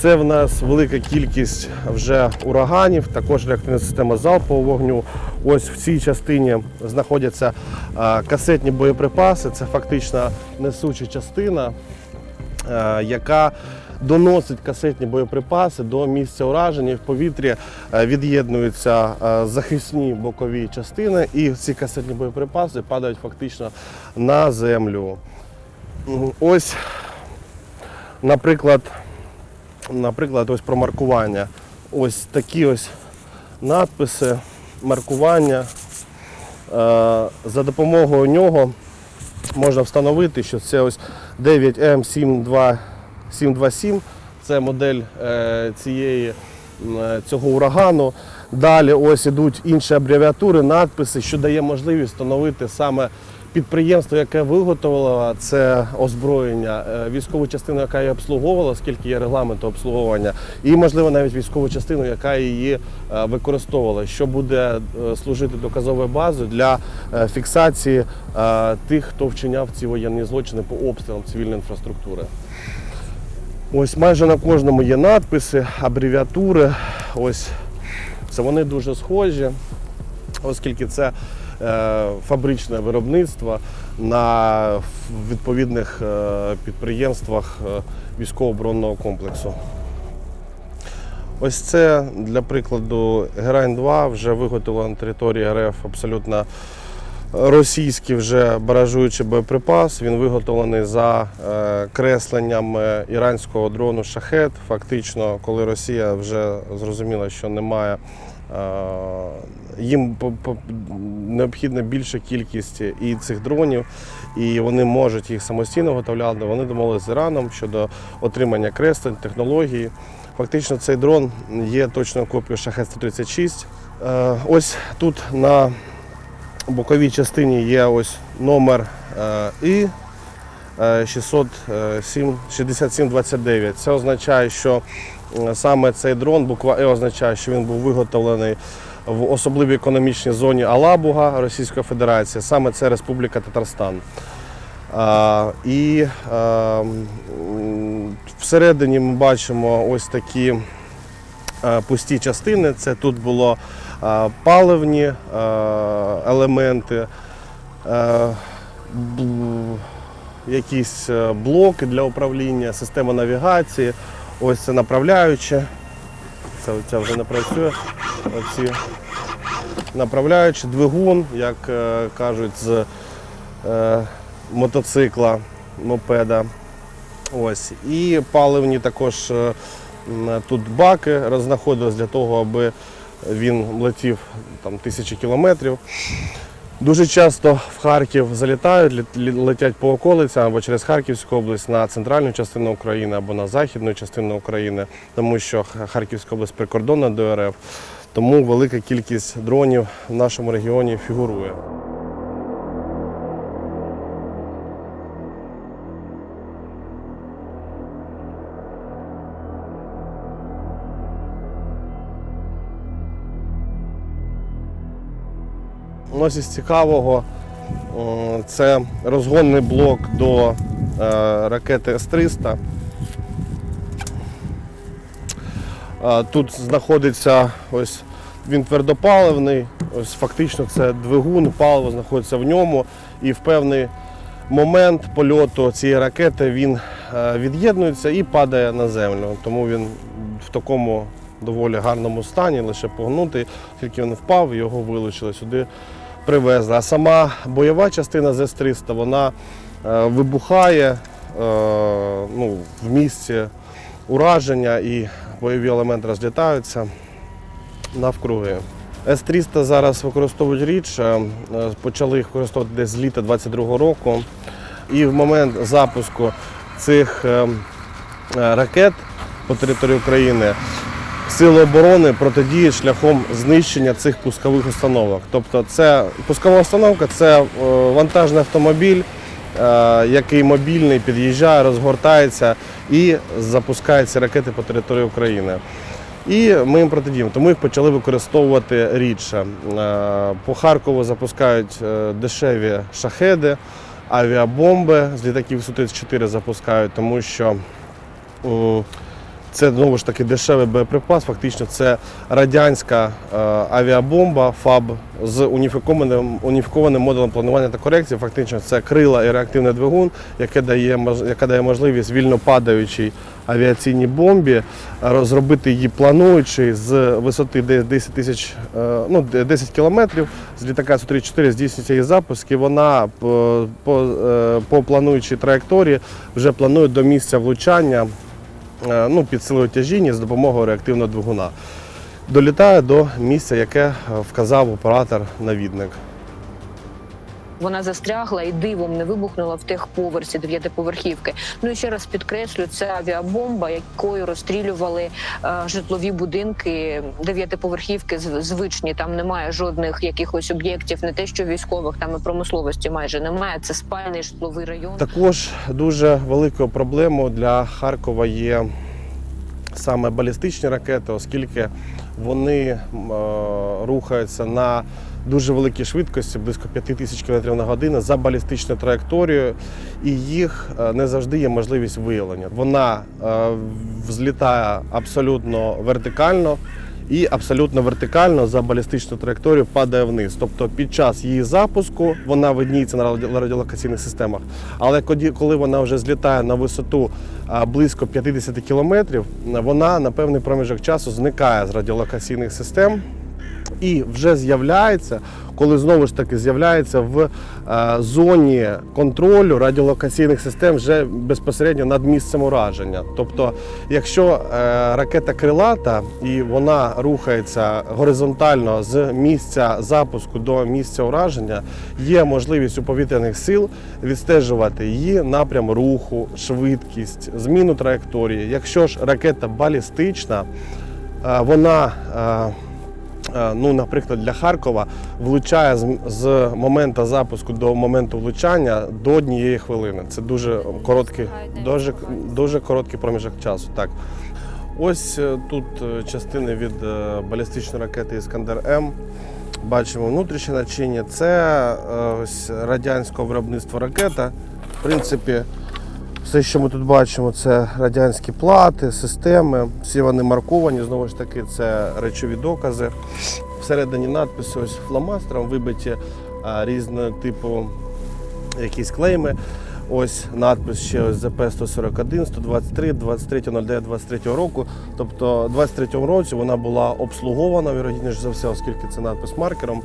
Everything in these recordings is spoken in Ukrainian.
Це в нас велика кількість вже ураганів, також реактивна система залпового вогню. Ось в цій частині знаходяться касетні боєприпаси. Це фактично несуча частина, яка доносить касетні боєприпаси до місця ураження. В повітрі від'єднуються захисні бокові частини, і ці касетні боєприпаси падають фактично на землю. Ось, наприклад, наприклад, ось про маркування. Ось такі ось надписи, маркування. Е, За допомогою нього можна встановити, що це ось 9М727. Це модель е, цієї, е, цього урагану. Далі ось ідуть інші абревіатури, надписи, що дає можливість встановити саме підприємство, яке виготовило це озброєння, е, військову частину, яка її обслуговувала, оскільки є регламент обслуговування, і, можливо, навіть військову частину, яка її е, використовувала, що буде е, служити доказовою базою для фіксації тих, хто вчиняв ці воєнні злочини по обстрілам цивільної інфраструктури. Ось майже на кожному є надписи, абревіатури. Ось це вони дуже схожі, оскільки це е, фабричне виробництво на відповідних е, підприємствах е, військово-оборонного комплексу. Ось це, для прикладу, Герань-2 вже виготовлено на території РФ абсолютно російський вже баражуючий боєприпас. Він виготовлений за е, кресленням е, іранського дрону шахет. Фактично, коли Росія вже зрозуміла, що немає. е, Їм необхідна більша кількість і цих дронів, і вони можуть їх самостійно виготовляти. Вони домовилися з Іраном щодо отримання креслень, технології. Фактично, цей дрон є точною копією шахет 136. Е, Ось тут на боковій частині є ось номер е, І е, 607 6729. Це означає, що е, саме цей дрон, буква Е означає, що він був виготовлений в особливій економічній зоні Алабуга Російської Федерації, саме це Республіка Татарстан. І е, всередині ми бачимо ось такі е, пусті частини. Це тут було е, паливні е, елементи, е, якісь е, блоки для управління, система навігації. Ось це направляюче. Це оця вже не працює. Оці направляючі, двигун, як е, кажуть, з е, мотоцикла, мопеда. Ось. І паливні також е, тут баки рознаходились для того, аби він летів там, тисячі кілометрів. Дуже часто в Харків залітають, летять по околицям або через Харківську область на центральну частину України або на західну частину України, тому що Харківська область прикордонна до РФ, тому велика кількість дронів в нашому регіоні фігурує. Із цікавого це розгонний блок до е, ракети С-300. Е, Тут знаходиться ось він твердопаливний, ось фактично це двигун, паливо знаходиться в ньому. І в певний момент польоту цієї ракети він е, від'єднується і падає на землю. Тому він в такому доволі гарному стані, лише погнутий, тільки він впав, його вилучили сюди, привезли. А сама бойова частина з С-300 вона е, вибухає е, ну, в місці ураження і бойові елементи розлітаються навкруги. С-300 зараз використовують річ, е, почали їх використовувати десь з літа 22-го року. І в момент запуску цих е, е, ракет по території України сили оборони протидіють шляхом знищення цих пускових установок. Тобто, це пускова установка це е, вантажний автомобіль, е, який мобільний під'їжджає, розгортається і запускає ці ракети по території України. І ми їм протидіємо, тому їх почали використовувати рідше. Е, По Харкову запускають дешеві шахеди, авіабомби з літаків Су-34 запускають, тому що Це знову ж таки дешевий боєприпас. Фактично, це радянська е, авіабомба ФАБ з уніфікованим, уніфікованим модулем планування та корекції. Фактично, це крила і реактивний двигун, яке дає, яка дає можливість вільно падаючій авіаційній бомбі розробити її плануючи з висоти де- 10 тисяч, е, ну, де- 10 кілометрів з літака Су-34 здійснюється її запуск, і вона по, по, е, по плануючій траєкторії вже планує до місця влучання е, ну, під силою тяжіння з допомогою реактивного двигуна. Долітає до місця, яке е, вказав оператор-навідник. Вона застрягла і дивом не вибухнула в техповерсі дев'ятиповерхівки. Ну і ще раз підкреслю, це авіабомба, якою розстрілювали е, житлові будинки дев'ятиповерхівки звичні. Там немає жодних якихось об'єктів, не те, що військових, там і промисловості майже немає. Це спальний житловий район. Також дуже великою проблемою для Харкова є саме балістичні ракети, оскільки вони е, рухаються на дуже великій швидкості, близько 5 тисяч км на годину за балістичною траєкторією, і їх е, не завжди є можливість виявлення. Вона е, взлітає абсолютно вертикально. І абсолютно вертикально за балістичну траєкторію падає вниз. Тобто під час її запуску вона видніється на радіолокаційних системах. Але коли вона вже злітає на висоту близько 50 кілометрів, вона на певний проміжок часу зникає з радіолокаційних систем і вже з'являється, коли знову ж таки з'являється в е, зоні контролю радіолокаційних систем вже безпосередньо над місцем ураження. Тобто, якщо е, ракета крилата і вона рухається горизонтально з місця запуску до місця ураження, є можливість у повітряних сил відстежувати її напрям руху, швидкість, зміну траєкторії. Якщо ж ракета балістична, е, вона ну, наприклад, для Харкова влучає з, з моменту запуску до моменту влучання до однієї хвилини. Це дуже короткий, дуже, дуже короткий проміжок часу. Так. Ось е, тут е, частини від е, балістичної ракети Іскандер М. Бачимо внутрішнє начиння. Це е, ось радянського виробництва ракета. В принципі, все, що ми тут бачимо, це радянські плати, системи. Всі вони марковані. Знову ж таки, це речові докази. Всередині надписи ось фломастером вибиті різного типу якісь клейми. Ось надпис ще ось ЗП 141, 123, 23.09 23 року. Тобто, в 23-му році вона була обслугована, вірогідніше за все, оскільки це надпис маркером.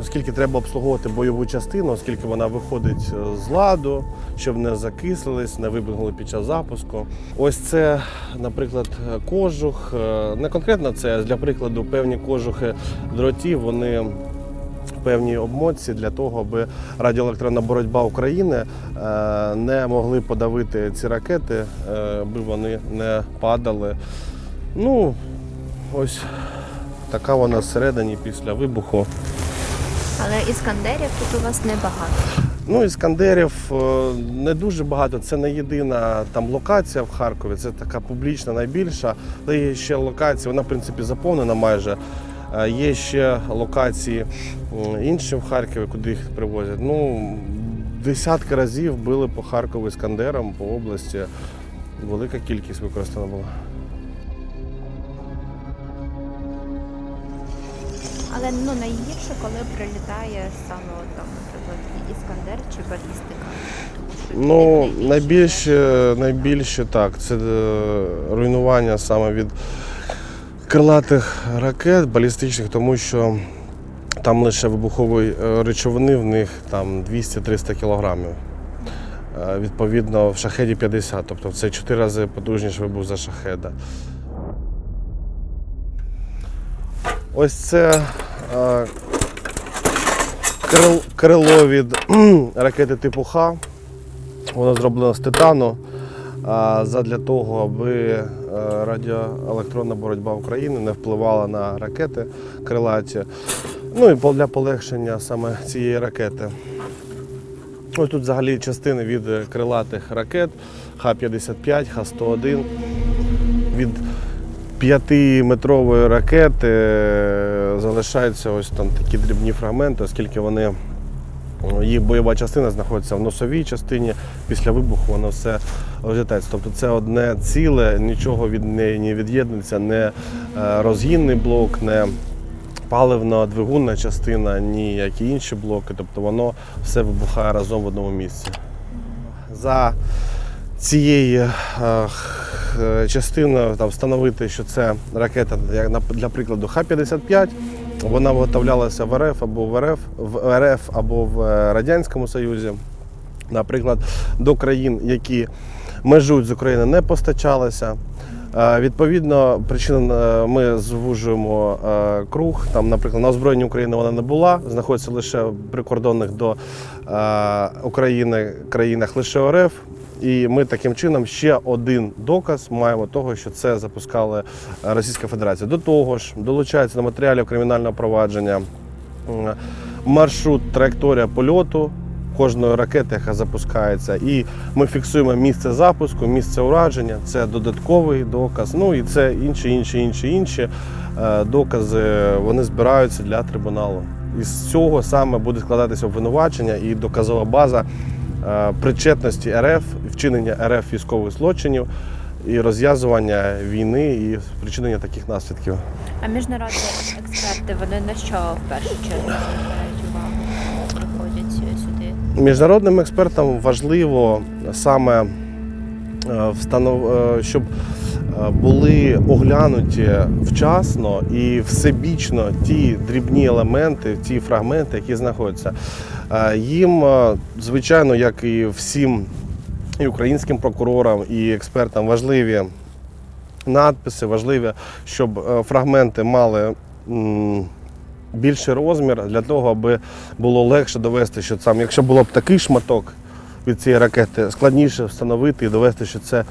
Оскільки треба обслуговувати бойову частину, оскільки вона виходить е, з ладу, щоб не закислились, не вибігли під час запуску. Ось це, наприклад, кожух. Е, Не конкретно це, для прикладу, певні кожухи дротів, вони в певній обмотці для того, аби радіоелектронна боротьба України е, не могли подавити ці ракети, аби вони не падали. Ну, ось така вона всередині після вибуху. Але іскандерів тут у вас небагато. Ну, іскандерів е, не дуже багато. Це не єдина там локація в Харкові. Це така публічна, найбільша. Але є ще локації, вона в принципі заповнена майже. Е, Є ще локації інші в Харкові, куди їх привозять. Ну, десятки разів били по Харкову іскандерам, по області. Велика кількість використана була. Але ну найгірше, коли прилітає саме от, там, наприклад, іскандер чи балістика. Ну, найбільше- найбільше, так, це е, руйнування саме від крилатих ракет балістичних, тому що там лише вибухової е, речовини в них там 200-300 кілограмів. Е, Відповідно, в шахеді 50, тобто це 4 рази потужніший вибух за шахеда. Ось це е, крило від ракети типу Х. Воно зроблено з титану а, задля того, аби е, радіоелектронна боротьба України не впливала на ракети крилаті. Ну і для полегшення саме цієї ракети. Ось тут взагалі частини від крилатих ракет Х-55, Х-101. Від 5-метрової ракети е, залишаються ось там такі дрібні фрагменти, оскільки вони Їх бойова частина знаходиться в носовій частині. Після вибуху воно все розлітається. Тобто це одне ціле, нічого від неї не від'єднується, не е, розгінний блок, не паливно-двигунна частина, ніякі інші блоки. Тобто воно все вибухає разом в одному місці. За цією е, х- частиною там, встановити, що це ракета, для прикладу, Х-55. Вона виготовлялася в РФ або в РФ, в РФ або в е, Радянському Союзі. Наприклад, до країн, які межують з України, не постачалася. Е, Відповідно, причина е, ми звужуємо е, круг. Там, наприклад, на озброєнні України вона не була, знаходиться лише в прикордонних до е, України країнах лише РФ. І ми таким чином ще один доказ маємо того, що це запускала Російська Федерація. До того ж, долучається до матеріалів кримінального провадження маршрут, траєкторія польоту кожної ракети, яка запускається. І ми фіксуємо місце запуску, місце ураження. Це додатковий доказ. Ну і це інші, інші, інші, інші е, докази. Вони збираються для трибуналу. Із цього саме буде складатися обвинувачення і доказова база е, причетності РФ, вчинення РФ військових злочинів і розв'язування війни і спричинення таких наслідків. А міжнародні експерти вони на що в першу чергу звертають увагу, приходять сюди? Міжнародним експертам важливо саме е, встанов... е, щоб е, були оглянуті вчасно і всебічно ті дрібні елементи, ті фрагменти, які знаходяться. Е, Їм, е, звичайно, як і всім і українським прокурорам, і експертам важливі надписи, важливі, щоб е, фрагменти мали. Більший розмір для того, аби було легше довести, що там, якщо було б такий шматок від цієї ракети, складніше встановити і довести, що це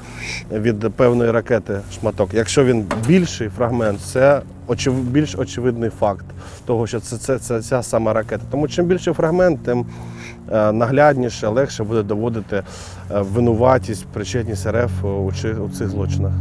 від певної ракети шматок. Якщо він більший фрагмент, це очев... більш очевидний факт того, що це, це, це ця сама ракета. Тому чим більший фрагмент, тим е, наглядніше, легше буде доводити е, винуватість, причетність РФ у цих злочинах.